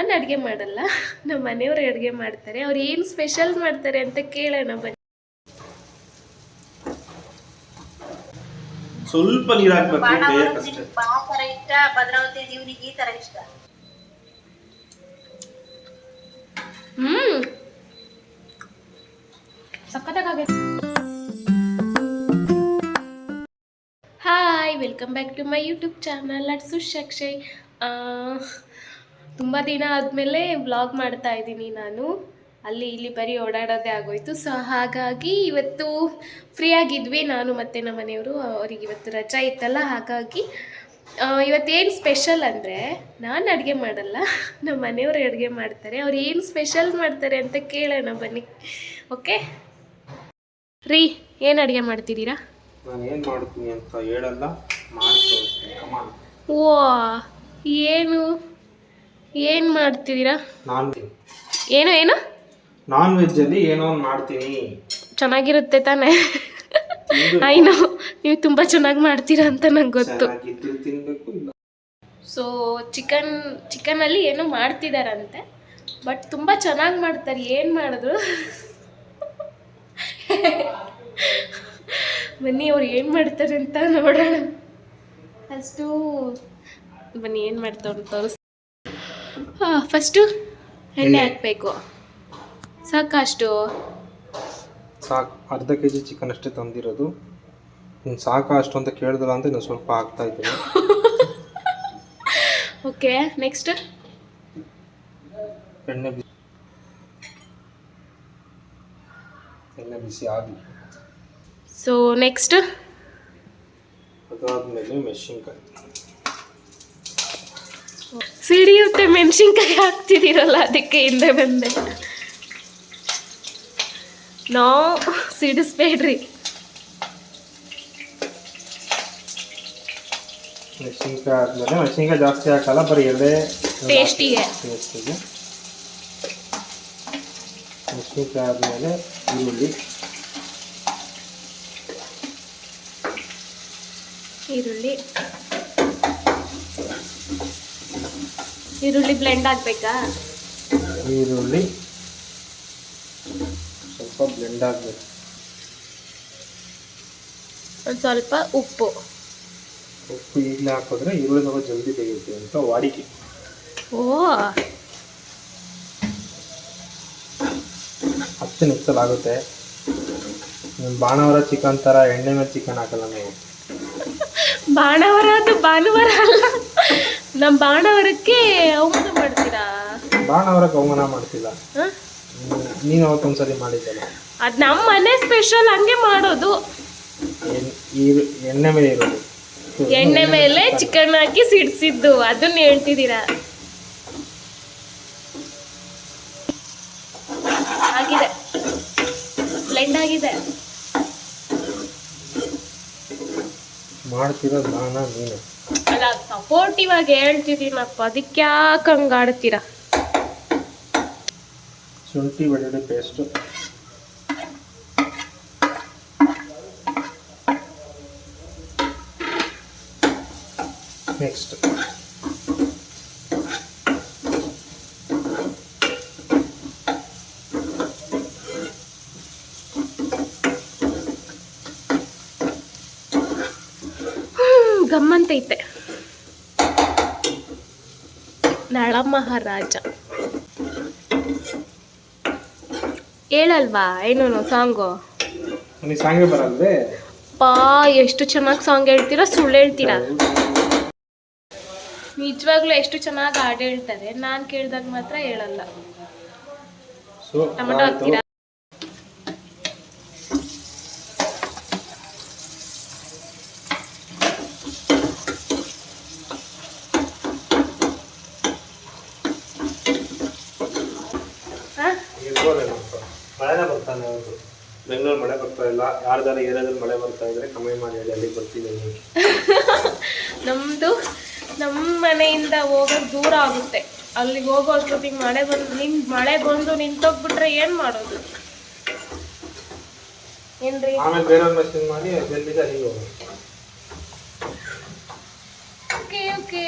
ನಾನು ಅಡುಗೆ ಮಾಡಲ್ಲ. ನಮ್ಮ ಮನೆಯವರು ಅಡುಗೆ ಮಾಡ್ತಾರೆ. ಅವ್ರು ಏನು ಸ್ಪೆಷಲ್ ಮಾಡ್ತಾರೆ ಅಂತ ಕೇಳೋಣ ಬನ್ನಿ. ಸ್ವಲ್ಪ ನೀರ್ ಹಾಕ್ಬೇಕು ಭದ್ರಾವತಿ ದೇವ್ರಿಗೆ ಈ ತರ ಇಷ್ಟ? ಹ್ಮ್. ಸಖತ್ತಾಗೈತೆ hi welcome back to my YouTube channel ಅಟ್ಸು ಶಕ್ಷಯ್ ತುಂಬ ದಿನ ಆದಮೇಲೆ ವ್ಲಾಗ್ ಮಾಡ್ತಾ ಇದ್ದೀನಿ ನಾನು. ಅಲ್ಲಿ ಇಲ್ಲಿ ಬರೀ ಓಡಾಡೋದೇ ಆಗೋಯ್ತು. ಸೊ ಹಾಗಾಗಿ ಇವತ್ತು ಫ್ರೀ ಆಗಿದ್ವಿ. ನಾನು ಮತ್ತು ನಮ್ಮ ಮನೆಯವರು ಅವ್ರಿಗೆ ಇವತ್ತು ರಜಾ ಇತ್ತಲ್ಲ ಹಾಗಾಗಿ ಇವತ್ತೇನು ಸ್ಪೆಷಲ್ ಅಂದರೆ ನಾನು ಅಡುಗೆ ಮಾಡಲ್ಲ. ನಮ್ಮ ಮನೆಯವರು ಅಡುಗೆ ಮಾಡ್ತಾರೆ. ಅವ್ರು ಏನು ಸ್ಪೆಷಲ್ ಮಾಡ್ತಾರೆ ಅಂತ ಕೇಳೋಣ ಬನ್ನಿ. ಓಕೆ ರೀ ಏನು ಅಡುಗೆ ಮಾಡ್ತಿದ್ದೀರಾ? ನಾನು ಏನ್ ಮಾಡ್ತೀನಿ ಅಂತ ಹೇಳಲ್ಲ. ಓ ಏನು? ಏನು ಮಾಡ್ತಿದ್ದೀರಾ? ನಾನ್ ಏನು ಏನು? ನಾನ್ ವೆಜ್ ಅಲ್ಲಿ ಏನೋ ಒಂದ್ ಮಾಡ್ತೀನಿ. ಚೆನ್ನಾಗಿರುತ್ತೆ ತಾನೇ. ಐನೋ ನೀವು ತುಂಬ ಚೆನ್ನಾಗಿ ಮಾಡ್ತೀರಾ ಅಂತ ನಂಗೆ ಗೊತ್ತು. ಚೆನ್ನಾಗಿದ್ದು ತಿನ್ಬೇಕು ಇಲ್ಲ ಸೊ ಚಿಕನ್ ಚಿಕನಲ್ಲಿ ಏನೋ ಮಾಡ್ತಿದಾರಂತೆ. ಬಟ್ ತುಂಬ ಚೆನ್ನಾಗಿ ಮಾಡ್ತಾರೆ. ಏನು ಮಾಡಿದ್ರು ಬನ್ನಿ ಅವ್ರು ಏನು ಮಾಡ್ತಾರೆ ಅಂತ ನೋಡೋಣ. ಅಷ್ಟು ಬನ್ನಿ ಏನು ಮಾಡ್ತಾವ್ರು ತೋರಿಸ್ ಫಸ್ಟು ಎಣ್ಣೆ ಎಣ್ಣೆ. ಹಾಕಬೇಕು. ಸಾಕಷ್ಟು. ಸಾಕು ಅರ್ಧ ಕೆ ಜಿ ಚಿಕನ್ ಅಷ್ಟೇ ತಂದಿರೋದು. ನೀನು ಸಾಕು ಅಷ್ಟು ಅಂತ ಕೇಳಿದ್ರಲ್ಲ ಅಂತ ಇನ್ನು ಸ್ವಲ್ಪ ಹಾಕ್ತಾ ಇದ್ದೀನಿ. ಓಕೆ ನೆಕ್ಸ್ಟ್ ಎಣ್ಣೆ ಬಿಸಿ. ಎಣ್ಣೆ ಬಿಸಿ ಆಗಲಿ ಸೊ ನೆಕ್ಸ್ಟ್ ಅದಾದ್ಮೇಲೆ ಮೆಣಸಿನ್ಕಾಯಿ. ಸಿಡಿಯುತ್ತೆ ಮೆಣಸಿನ್ಕಾಯಿ ಹಾಕ್ತಿದ್ದೀರಲ್ಲ ಅದಕ್ಕೆ ಹಿಂದೆ ಬಂದೆ. ನಾವು ಸಿಡಿಸ್ಬೇಡ್ರಿ. ಮೆಣಸಿನ್ಕಾಯಿ ಆದ್ಮೇಲೆ ಮೆಣಸಿನ್ಕಾಯಿ ಜಾಸ್ತಿ ಹಾಕಲ್ಲ ಬರೀ ಎರಡೇ ಟೇಸ್ಟಿಗೆ ಟೇಸ್ಟಿಗೆ ಮೆಣಸಿನ್ಕಾಯಿ ಆದಮೇಲೆ ಈರುಳ್ಳಿ. ಈರುಳ್ಳಿ. ಈರುಳ್ಳಿ ಬ್ಲೆಂಡ್ ಆಗಬೇಕಾ? ಈರುಳ್ಳಿ ಸ್ವಲ್ಪ ಬ್ಲೆಂಡ್ ಆಗಬೇಕು. ಒಂದು ಸ್ವಲ್ಪ ಉಪ್ಪು. ಉಪ್ಪು ಈಗಲೇ ಹಾಕಿದ್ರೆ ಈರುಳ್ಳಿ ಸ್ವಲ್ಪ ಜಲ್ದಿ ಬೇಯುತ್ತೆ ಅಂತ ವಾಡಿಕೆ. ಓ! ಹತ್ತು ನಿಮಿಷಲಾಗುತ್ತೆ ಬಾಣವರ ಚಿಕನ್ ಥರ ಎಣ್ಣೆ ಮೇಲೆ ಚಿಕನ್ ಹಾಕಲ್ಲ ನೀವು. ಬಾಣವರ ಅದು ಭಾನುವಾರ ಅಲ್ಲ. ನಮ್ಮ ಬಾಣವರಕ್ಕೆ ಅವಮಾನ ಮಾಡ್ತೀರಾ? ಬಾಣವರಕ್ಕೆ ಅವಮಾನ ಮಾಡ್ತಿಲ್ಲ ನೀನು- ನೀನು ಅವತ್ತೊಂದ್ಸರಿ ಮಾಡಿದ್ದಲ್ಲ. ಅದು ನಮ್ಮ ಮನೆ ಸ್ಪೆಷಲ್ ಹಂಗೆ ಮಾಡೋದು. ಎಣ್- ಎಣ್ಣೆ ಮೇಲೆ ಇರೋದು. ಎಣ್ಣೆ ಮೇಲೆ ಚಿಕನ್ ಹಾಕಿ ಸಿಡ್ಸಿದ್ದು ಅದನ್ನ ಹೇಳ್ತಿದ್ದೀರಾ? ಆಗಿದೆ. ಬ್ಲೆಂಡ್ ಆಗಿದೆ. ಮಾಡ್ತಿರೋದು ಬಾಣ ನೀನು? ಅಲ್ಲ ಸಪೋರ್ಟಿವ್ ಆಗಿ ಹೇಳ್ತಿದ್ದೀನಪ್ಪ ಅದಕ್ಕೆ ಯಾಕೆ ಹಂಗೆ ಆಡ್ತೀರಾ? ಶುಂಠಿ ಬೆಳ್ಳುಳ್ಳಿ ಪೇಸ್ಟು ನೆಕ್ಸ್ಟ್ ಹ್ಮ್, ಗಮ್ಮಂತೈತೆ ನಳ ಮಹಾರಾಜ. ಹೇಳಲ್ವಾ? ಏನು ಸಾಂಗು? ಪಾ ಎಷ್ಟು ಚೆನ್ನಾಗಿ ಸಾಂಗ್ ಹೇಳ್ತೀರಾ ಸುಳ್ಳು ಹೇಳ್ತೀರಾ? ನಿಜವಾಗ್ಲೂ ಎಷ್ಟು ಚೆನ್ನಾಗಿ ಹಾಡು ಹೇಳ್ತಾರೆ? ನಾನು ಕೇಳಿದಾಗ ಮಾತ್ರ ಹೇಳಲ್ಲ. ಟೊಮೆಟೊ ಹಾಕ್ತೀರಾ ಹಾಂ ಮಳೆನೇ ಬರ್ತಾನೆ ಅವರು ಬೆಂಗಳೂರು ಮಳೆ ಬರ್ತಾ ಇಲ್ಲ. ಯಾರ್ದಾರು ಏರಿಯಾದಲ್ಲಿ ಮಳೆ ಬರ್ತಾ ಇದ್ರೆ ಕಮ್ಮಿ ಮಾಡಿ ಹೇಳಿ ಅಲ್ಲಿಗೆ ಬರ್ತೀನಿ ನಮ್ಮದು ನಮ್ಮ ಮನೆಯಿಂದ ಹೋಗೋದು ದೂರ ಆಗುತ್ತೆ. ಅಲ್ಲಿಗೆ ಹೋಗೋ ಅಷ್ಟೊತ್ತಿಗೆ ಮಳೆ ಬಂದು ನಿಮ್ ಮಳೆ ಬಂದು ನಿಂತೋಗ್ಬಿಟ್ರೆ ಏನು ಮಾಡೋದು? ಏನ್ರಿ? ಆಮೇಲೆ ಬೇರೆ ಮೆಸೇಜ್ ಮಾಡಿ ಬೆಲ್ಲಿದ ಓಕೆ ಓಕೆ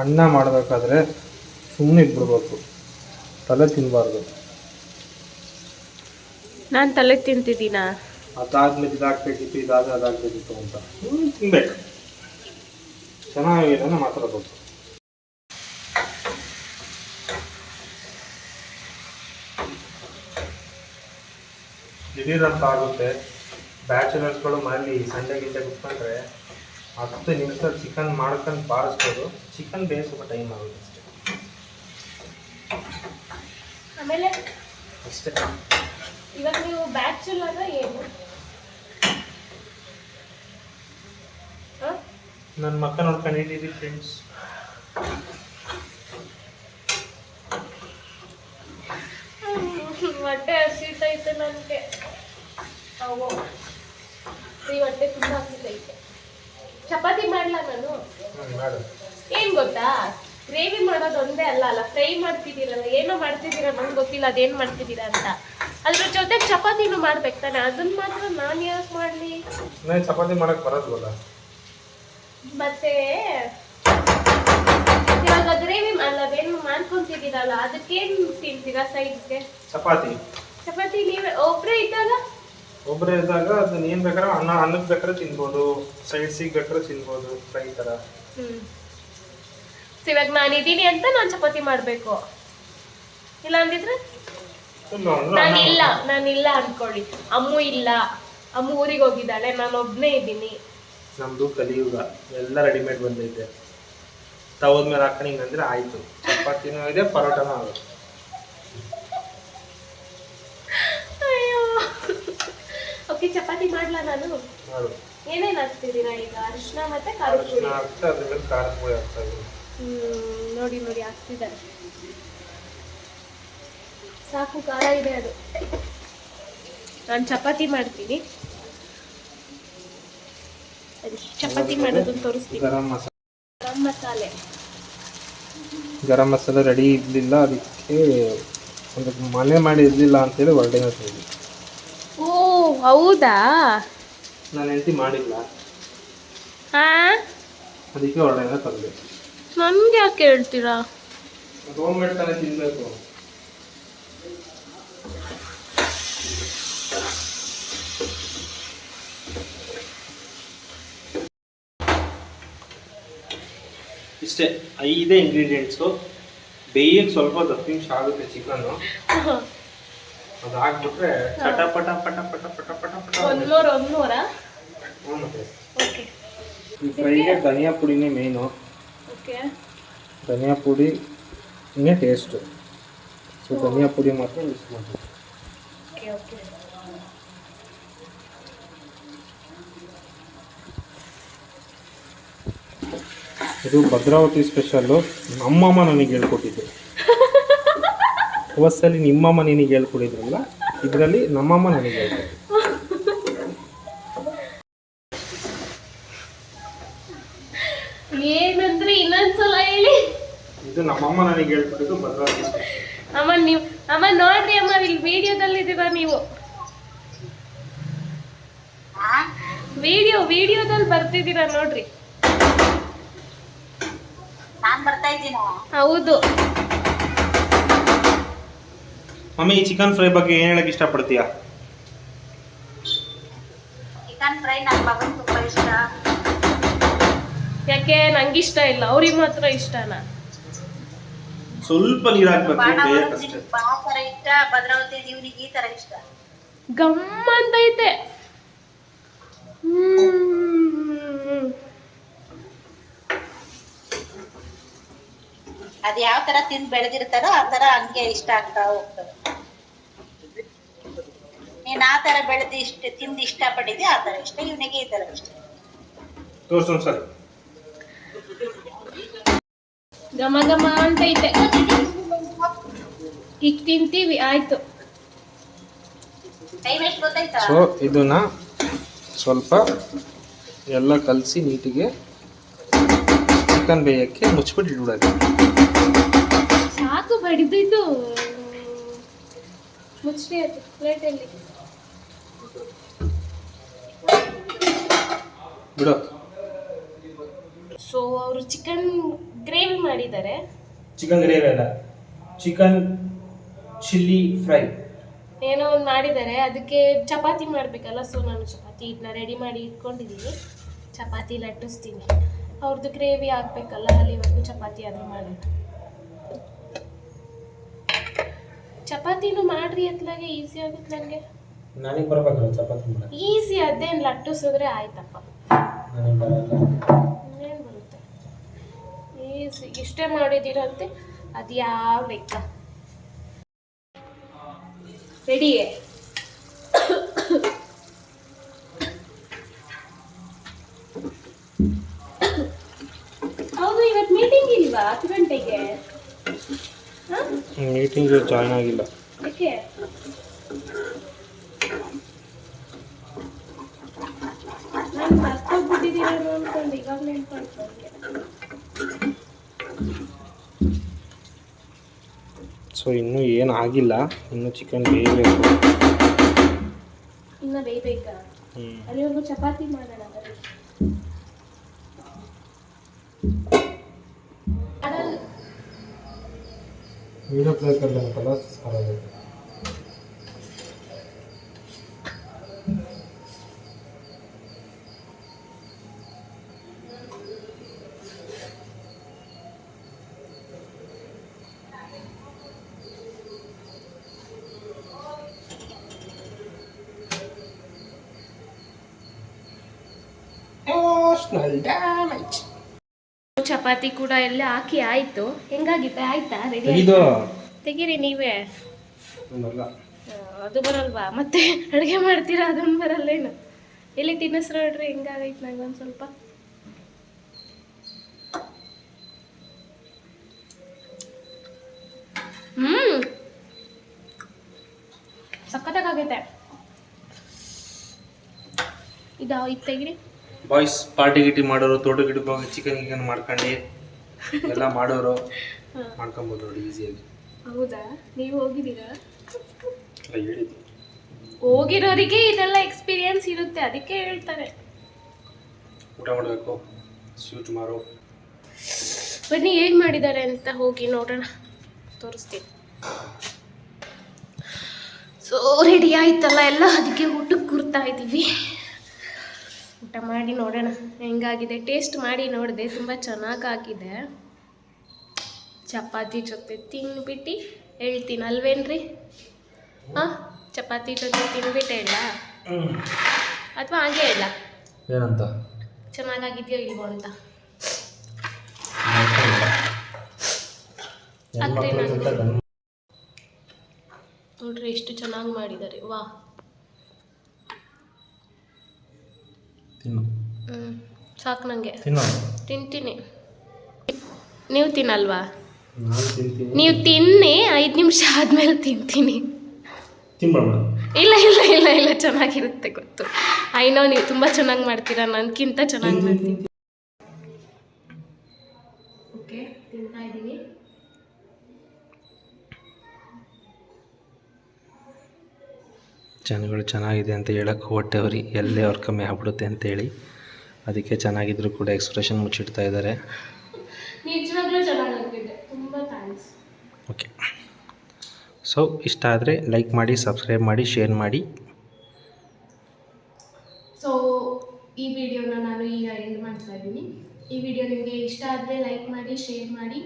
ಅನ್ನ ಮಾಡಬೇಕಾದ್ರೆ ಸುಮ್ಮನೆ ಇಟ್ಬಿಡ್ಬೇಕು. ತಲೆ ತಿನ್ನಬಾರ್ದು ನಾನು ತಲೆ ತಿಂತಿದ್ದೀನಾ? ಅದಾದ್ಮೇಲೆ ಇದಾಗಬೇಕಿತ್ತು ಇದಾದ ಅದಾಗಬೇಕಿತ್ತು ಅಂತ. ತಿನ್ಬೇಕು. ಚೆನ್ನಾಗಿದೆ ಮಾತಾಡ್ಬೇಕು ದಿಢೀರಂತ ಆಗುತ್ತೆ. ಬ್ಯಾಚುಲರ್ಸ್ಗಳು ಮನೇಲಿ ಸಂಡೆ ಗಿಂಡೆ ಕುತ್ಕೊಂಡ್ರೆ ಹತ್ತು ನಿಮಿಷ ಚಿಕನ್ ಮಾಡ್ಕೊಂಡು ಬಾರಿಸ್ಬೋದು. ಚಿಕನ್ ಬೇಯಿಸೋಕೆ ಟೈಮ್ ಆಗುತ್ತೆ ಅಷ್ಟೇ. ಆಮೇಲೆ ಅಷ್ಟೇ. ಇವಾಗ ನೀವು ಬ್ಯಾಚುಲರ್ ಏನು? ಹ? ನನ್ನ ಮಕ್ಕ ನೋಡ್ಕೊಂಡಿದ್ದೀವಿ ಫ್ರೆಂಡ್ಸ್ ಹೊಟ್ಟೆ ಹಸಿತೈತೆ ನನಗೆ. ಅವು. ಈ ಹೊಟ್ಟೆ ತುಂಬ ಹಸಿತೈತೆ. ಚಪಾತಿ ಮಾಡ್ಲಾ ನಾನು? ಏನ್ ಗೊತ್ತಾ? ಗ್ರೇವಿ ಮಾಡೋದು ಒಂದೇ ಅಲ್ಲ ಅಲ್ಲ ಫ್ರೈ ಮಾಡ್ತಿದ್ದೀರಲ್ಲ ಏನೋ ಮಾಡ್ತಿದ್ದೀರಾ ನಂಗೆ ಗೊತ್ತಿಲ್ಲ ಅದೇನ್ ಮಾಡ್ತಿದ್ದೀರಾ ಅಂತ. ಅದ್ರ ಜೊತೆ ಚಪಾತಿನೂ ಮಾಡ್ಬೇಕು ತಾನೆ ಅದನ್ನ ಮಾತ್ರ ನಾನು ಯಾಕೆ ಮಾಡ್ಲಿ? ಚಪಾತಿ ಮಾಡಕ್ಕೆ ಬರೋದಿಲ್ಲ ಮತ್ತೆ ಇವಾಗ ಗ್ರೇವಿ ಅಲ್ಲ ಅದೇನು ಮಾಡ್ಕೊಂತಿದ್ದೀರಲ್ಲ ಅದಕ್ಕೇನು ತಿಂತೀರಾ ಸೈಡ್ಗೆ ಚಪಾತಿ. ಚಪಾತಿ ನೀವೇ ಒಬ್ಬರೇ ಇದ್ದಾಗ? ಒಬ್ಬರೇ ಇದ್ದಾಗ ಅದನ್ನ ಏನ್ ಬೇಕಾದ್ರೆ ಅನ್ನ ಅನ್ನಕ್ಕೆ ಬೇಕಾದ್ರೆ ತಿನ್ಬೋದು ಸೈಡ್ಸಿಗೆ ಬೇಕಾದ್ರೆ ತಿನ್ಬೋದು ಫ್ರೈ ತರ. ಹ್ಮ್. So ಇವಾಗ ನಾನು ಇದೀನಿ ಅಂತ ನಾನು ಚಪಾತಿ ಮಾಡ್ಬೇಕು. ಇಲ್ಲ ಅಂದಿದ್ರೆ? ಇಲ್ಲ ಅಂದ್ರೆ ನಾನು ಅನ್ನ ಇಲ್ಲ ನಾನು ಇಲ್ಲ ಅನ್ಕೊಳ್ಳಿ. ಅಮ್ಮು ಇಲ್ಲ. ಅಮ್ಮ ಊರಿಗೆ ಹೋಗಿದ್ದಾಳೆ ನಾನು ಒಬ್ನೇ ಇದ್ದೀನಿ. ನಮ್ದು ಕಲಿಯುಗ. ಎಲ್ಲ ರೆಡಿಮೇಡ್ ಬಂದೈತೆ. ತವದ ಮೇಲೆ ಹಾಕೊಂಡು ಹಿಂಗಂದ್ರೆ ಆಯ್ತು. ಚಪಾತಿನೂ ಇದೆ ಪರೋಟನೂ ಆಗುತ್ತೆ ಅಯ್ಯೋ ಓಕೆ ಚಪಾತಿ ಮಾಡ್ಲಾ ನಾನು? ಮಾಡು. ಏನೇನ್ ಹಾಕ್ತಿದ್ದೀರಾ ಈಗ? ಅರಿಶಿನ ಮತ್ತೆ ಖಾರದ ಅರಿಶಿನ ಪುಡಿ ಹಾಕ್ತಾ ಅದ್ರ ಮೇಲೆ ಖಾರದ ಪುಡಿ ಹಾಕ್ತಾ ಇದ್ದೀನಿ ಹ್ಮ್ ನೋಡಿ ನೋಡಿ ಹಾಕ್ತಿದ್ದಾರೆ ಸಾಕು ಖಾರ ಇದೆ ಅದು. ನಾನು ಚಪಾತಿ ಮಾಡ್ತೀನಿ. ಸರಿ, ಚಪಾತಿ ಮಾಡೋದನ್ನ ತೋರಿಸ್ತೀನಿ. ಗರಂ ಮಸಾಲೆ. ಗರಂ ಮಸಾಲೆ. ಗರಂ ಮಸಾಲೆ ರೆಡಿ ಇರಲಿಲ್ಲ ಅದಕ್ಕೆ ಒಂದು ಮನೆ ಮಾಡಿ ಇರಲಿಲ್ಲ ಅಂತೇಳಿ ಹೊರಡಿನ ಓ ಹೌದಾ? ನಾನು ಹೆಂಡತಿ ಮಾಡಿಲ್ಲ. ಹಾ ಅದಕ್ಕೆ ಒಳ್ಳೆಯ ತಂದೆ. ನನ್ಗೆ ಯಾಕೆ ಹೇಳ್ತೀರಾ? ಹೋಮ್ ಮೇಡ್ ತಾನೇ ತಿನ್ಬೇಕು. ಇಷ್ಟೇ ಐದೇ ಇಂಗ್ರೀಡಿಯೆಂಟ್ಸು ಬೇಯಕ್ಕೆ ಸ್ವಲ್ಪ ಹತ್ತು ನಿಮಿಷ ಆಗುತ್ತೆ ಚಿಕನ್ನು ಅದು ಹಾಕ್ಬಿಟ್ರೆ ಪಟ ಪಟ ಪಟ ಪಟ ಪಟ ಪಟ ಪಟ ಒಂದ್ ನೂರ ಒಂದ್ ನೂರ ಹ್ಞೂ ಮತ್ತೆ ಓಕೆ. ಈ ಫ್ರೈಗೆ ಧನಿಯಾ ಪುಡಿನೇ ಮೇನ್ ಓಕೆ. ಧನಿಯಾ ಪುಡಿ ಇನ್ನೇ ಟೇಸ್ಟು ಸೊ ಧನಿಯಾ ಪುಡಿ ಮಾತ್ರ ಮಿಕ್ಸ್ ಮಾಡಿ. Okay okay. ಇದು ಭದ್ರಾವತಿ ಸ್ಪೆಷಲ್ಲು ನಮ್ಮಮ್ಮ ನನಗೆ ಹೇಳ್ಕೊಟ್ಟಿದ್ದು. ಹೊಸಲ್ಲಿ ನಿಮ್ಮಮ್ಮ ನಿನಗೆ ಹೇಳ್ಕೊಡಿದ್ರಲ್ಲ ಇದರಲ್ಲಿ ನಮ್ಮಮ್ಮ ನನಗೆ ಹೇಳ್ಕೊಡಿ ಏನಂದ್ರೆ ಇನ್ನೊಂದ್ಸಲ ಹೇಳಿ. ಇದು ನಮ್ಮಮ್ಮ ನನಗೆ ಹೇಳ್ಕೊಟ್ಟಿದ್ದು ಭದ್ರಾವತಿ ಅಮ್ಮ ನೀವು ಅಮ್ಮ ನೋಡ್ರಿ ಅಮ್ಮ ಇಲ್ಲಿ ವಿಡಿಯೋದಲ್ಲಿ ಇದ್ದೀರಾ ನೀವು. ವಿಡಿಯೋ ವಿಡಿಯೋದಲ್ಲಿ ಬರ್ತಿದ್ದೀರಾ ನೋಡ್ರಿ. ಹೌದು. ಮಮ್ಮಿ ಈ ಚಿಕನ್ ಫ್ರೈ ಬಗ್ಗೆ ಏನು ಹೇಳಕ್ಕೆ ಇಷ್ಟಪಡ್ತೀಯಾ? ಚಿಕನ್ ಫ್ರೈ ನನ್ನ ಮಗನ್ ತುಂಬಾ ಇಷ್ಟ. ಯಾಕೆ? ನಂಗಿಷ್ಟ ಇಲ್ಲ. ಅವ್ರಿಗೆ ಮಾತ್ರ ಇಷ್ಟನಾ ಸ್ವಲ್ಪ ನೀರು ಹಾಕ್ಬೇಕು ಬೇಯಕ್ಕಷ್ಟೇ ಬಾ ತರ ಇಷ್ಟ ಭದ್ರಾವತಿ ದೇವ್ರಿಗೆ ಈ ತರ ಇಷ್ಟ? ಗಮ್ ಐತೆ. ಹ್ಮ್. ಅದ್ ಯಾವ ತರ ತಿಂದ್ ಬೆಳೆದಿರ್ತಾರೋ ಆ ತರ ಹಂಗೆ ಇಷ್ಟ ಆಗ್ತಾ ಹೋಗ್ತದೆ. ನೀನ್ ಆ ತರ ಬೆಳೆದು ಇಷ್ಟ ತಿಂದು ಇಷ್ಟ ಪಟ್ಟಿದ್ದೆ ಆ ತರ ಇಷ್ಟ? ಇವನಿಗೆ ಈ ತರ ಇಷ್ಟ. ಘಮ ಘಮ ಅಂತ ಐತೆ. ಈಗ ತಿಂತೀವಿ ಆಯ್ತು. ಸೊ ಇದನ್ನ ಸ್ವಲ್ಪ ಎಲ್ಲ ಕಲಸಿ ನೀಟಿಗೆ ಚಿಕನ್ ಬೇಯಕ್ಕೆ ಮುಚ್ಚಿಬಿಟ್ಟು ಇಟ್ಬಿಡೋದು ಸಾಕು ಬಡಿದಿದ್ದು ಮುಚ್ಚಿ ಅದು ಪ್ಲೇಟಲ್ಲಿ. ಬಿಡು. ಸೊ ಅವರು ಚಿಕನ್ ಗ್ರೇವಿ ಮಾಡಿದ್ದಾರೆ. ಚಿಕನ್ ಗ್ರೇವಿ ಅಲ್ಲ. ಚಿಕನ್ ಚಿಲ್ಲಿ ಫ್ರೈ ಏನೋ ಒಂದು ಮಾಡಿದ್ದಾರೆ. ಅದಕ್ಕೆ ಚಪಾತಿ ಮಾಡಬೇಕಲ್ಲ ಸೊ ನಾನು ಚಪಾತಿ ಹಿಟ್ಟನ್ನ ರೆಡಿ ಮಾಡಿ ಇಟ್ಕೊಂಡಿದ್ದೀನಿ ಚಪಾತಿ ಲಟ್ಟಿಸ್ತೀನಿ. ಅವ್ರದ್ದು ಗ್ರೇವಿ ಹಾಕ್ಬೇಕಲ್ಲ ಅಲ್ಲಿವರೆಗೂ ಚಪಾತಿ ಆದರೂ ಮಾಡೋಣ. ಚಪಾತಿನೂ ಮಾಡ್ರಿ ಅತ್ಲಾಗೆ ಈಸಿ ಆಗುತ್ತೆ ನನಗೆ ನನಗೆ ಬರಬೇಕು ಚಪಾತಿ ಮಾಡಕ್ಕೆ ಈಸಿ ಅದೇನು ಲಟ್ಟಿಸಿದ್ರೆ ಆಯ್ತಪ್ಪ. ನನಗೆ ಬರಲ್ಲ. ಏನು ಬರುತ್ತೆ? ಈಸಿ ಇಷ್ಟೇ ಮಾಡಿದ್ದೀರಂತೆ ಅದು ಯಾವ ಲೆಕ್ಕ? ರೆಡಿಯೇ ಹೌದು ಇವತ್ತು ಮೀಟಿಂಗ್ ಇಲ್ವಾ ಹತ್ತು ಗಂಟೆಗೆ ಹಾಂ ಮೀಟಿಂಗ್ ಜಾಯ್ನ್ ಆಗಿಲ್ಲ. ಸೊ ಇನ್ನೂ ಏನು ಆಗಿಲ್ಲ. ಇನ್ನು ಚಿಕನ್ ಬೇಯಬೇಕು. ಇನ್ನ ಬೇಯಬೇಕಾ? ಹ್ಞೂ ಚಪಾತಿ ಮಾಡೋಣ वीडियो प्ले कर लेना पहला सारा देखो Emotional damage. ಚಪಾತಿ ಕೂಡ ಎಲ್ಲ ಹಾಕಿ ಆಯ್ತು. ಹೆಂಗಾಗಿತ್ತೆ ಆಯ್ತಾ? ರೆಡಿ ತೆಗೀರಿ ನೀವೇ. ಅದು ಬರಲ್ವಾ? ಮತ್ತೆ ಅಡುಗೆ ಮಾಡ್ತೀರಾ? ಅದೊಂದು ಬರಲ್ಲೇನು ಎಲ್ಲಿ ತಿನ್ನಿಸ್ರು ನೋಡ್ರಿ ಹೆಂಗಾಗೈತೆ ನಂಗೆ ಒಂದು ಸ್ವಲ್ಪ. ಹ್ಮ್. ಸಖತ್ತಾಗೈತೆ ಇದಾ ಇದು ತೆಗಿರಿ. ಬಾಯ್ಸ್ ಪಾರ್ಟಿ ಗಿಟಿ ಮಾಡೋರು ತೋಟ ಗಿಡಕ್ಕೆ ಹೋಗಿ ಚಿಕನ್ ಗಿಕನ್ ಮಾಡ್ಕೊಂಡು ಎಲ್ಲ ಮಾಡೋರು. ಮಾಡ್ಕೊಬೋದು ನೋಡಿ ಈಸಿಯಾಗಿ ಹೌದಾ? ನೀವು ಹೋಗಿದ್ದೀರಾ? ಹೇಳಿದ್ದು. ಹೋಗಿರೋರಿಗೆ ಇದೆಲ್ಲ ಎಕ್ಸ್ಪೀರಿಯನ್ಸ್ ಇರುತ್ತೆ ಅದಕ್ಕೆ ಹೇಳ್ತಾರೆ. ಊಟ ಮಾಡಬೇಕು ಸ್ವೀಟ್ ಮಾರೋ ಬನ್ನಿ ಹೇಗೆ ಮಾಡಿದ್ದಾರೆ ಅಂತ ಹೋಗಿ ನೋಡೋಣ. ತೋರಿಸ್ತೀನಿ. ಸೊ ರೆಡಿ ಆಯ್ತಲ್ಲ ಎಲ್ಲ ಅದಕ್ಕೆ ಊಟಕ್ಕೆ ಕೂರ್ತಾ ಇದ್ದೀವಿ. ಊಟ ಮಾಡಿ ನೋಡೋಣ. ಹೆಂಗಾಗಿದೆ? ಟೇಸ್ಟ್ ಮಾಡಿ ನೋಡಿದೆ. ತುಂಬ ಚೆನ್ನಾಗಾಗಿದೆ ಚಪಾತಿ ಜೊತೆ ತಿನ್ಬಿಟ್ಟು ಹೇಳ್ತೀನಿ ಅಲ್ವೇನ್ರಿ? ಹಾಂ ಚಪಾತಿ ಜೊತೆ ತಿನ್ಬಿಟ್ಟು ಹೇಳ ಅಥವಾ ಹಾಗೆ ಹೇಳ ಏನಂತ? ಚೆನ್ನಾಗಾಗಿದೆಯೋ ಇಲ್ವೋ ಅಂತ. ನೋಡ್ರಿ ಎಷ್ಟು ಚೆನ್ನಾಗಿ ಮಾಡಿದ್ದಾರೆ. ವಾ ತಿನ್ನು. ಹ್ಞೂ ಸಾಕು ನನಗೆ ತಿನ್ನು. ತಿಂತೀನಿ. ನೀವು ತಿನ್ನಲ್ವಾ? ನಾನು ತಿಂತೀನಿ. ನೀವು ತಿನ್ನಿ ಐದು ನಿಮಿಷ ಆದಮೇಲೆ ತಿಂತೀನಿ. ಇಲ್ಲ ಇಲ್ಲ ಇಲ್ಲ ಇಲ್ಲ ಚೆನ್ನಾಗಿರುತ್ತೆ ಗೊತ್ತು. ಐನೋ ನೀವು ತುಂಬ ಚೆನ್ನಾಗಿ ಮಾಡ್ತೀರಾ ನನಗಿಂತ ಚೆನ್ನಾಗಿ ಮಾಡ್ತೀನಿ. ಜನಗಳು ಚೆನ್ನಾಗಿದೆ ಅಂತ ಹೇಳಕ್ಕೆ ಹೊಟ್ಟೆವ್ರಿ ಎಲ್ಲೇ ಅವ್ರ ಕಮ್ಮಿ ಆಗ್ಬಿಡುತ್ತೆ ಅಂತೇಳಿ ಅದಕ್ಕೆ ಚೆನ್ನಾಗಿದ್ರು ಕೂಡ ಎಕ್ಸ್ಪ್ರೆಷನ್ ಮುಚ್ಚಿಡ್ತಾ ಇದ್ದಾರೆ ಓಕೆ ಸೊ ಇಷ್ಟ ಆದರೆ ಲೈಕ್ ಮಾಡಿ ಸಬ್ಸ್ಕ್ರೈಬ್ ಮಾಡಿ ಶೇರ್ ಮಾಡಿ. ಸೊ ಈ ವಿಡಿಯೋನ ನಾನು ಈಗ ಎಂಡ್ ಮಾಡ್ತಾ ಇದ್ದೀನಿ. ಈ ವಿಡಿಯೋ ನಿಮಗೆ ಇಷ್ಟ ಆದರೆ ಲೈಕ್ ಮಾಡಿ ಶೇರ್ ಮಾಡಿ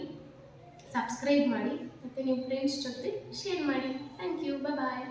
ಸಬ್ಸ್ಕ್ರೈಬ್ ಮಾಡಿ ಮತ್ತು ನಿಮ್ಮ ಫ್ರೆಂಡ್ಸ್ ಜೊತೆ ಶೇರ್ ಮಾಡಿ. Thank you bye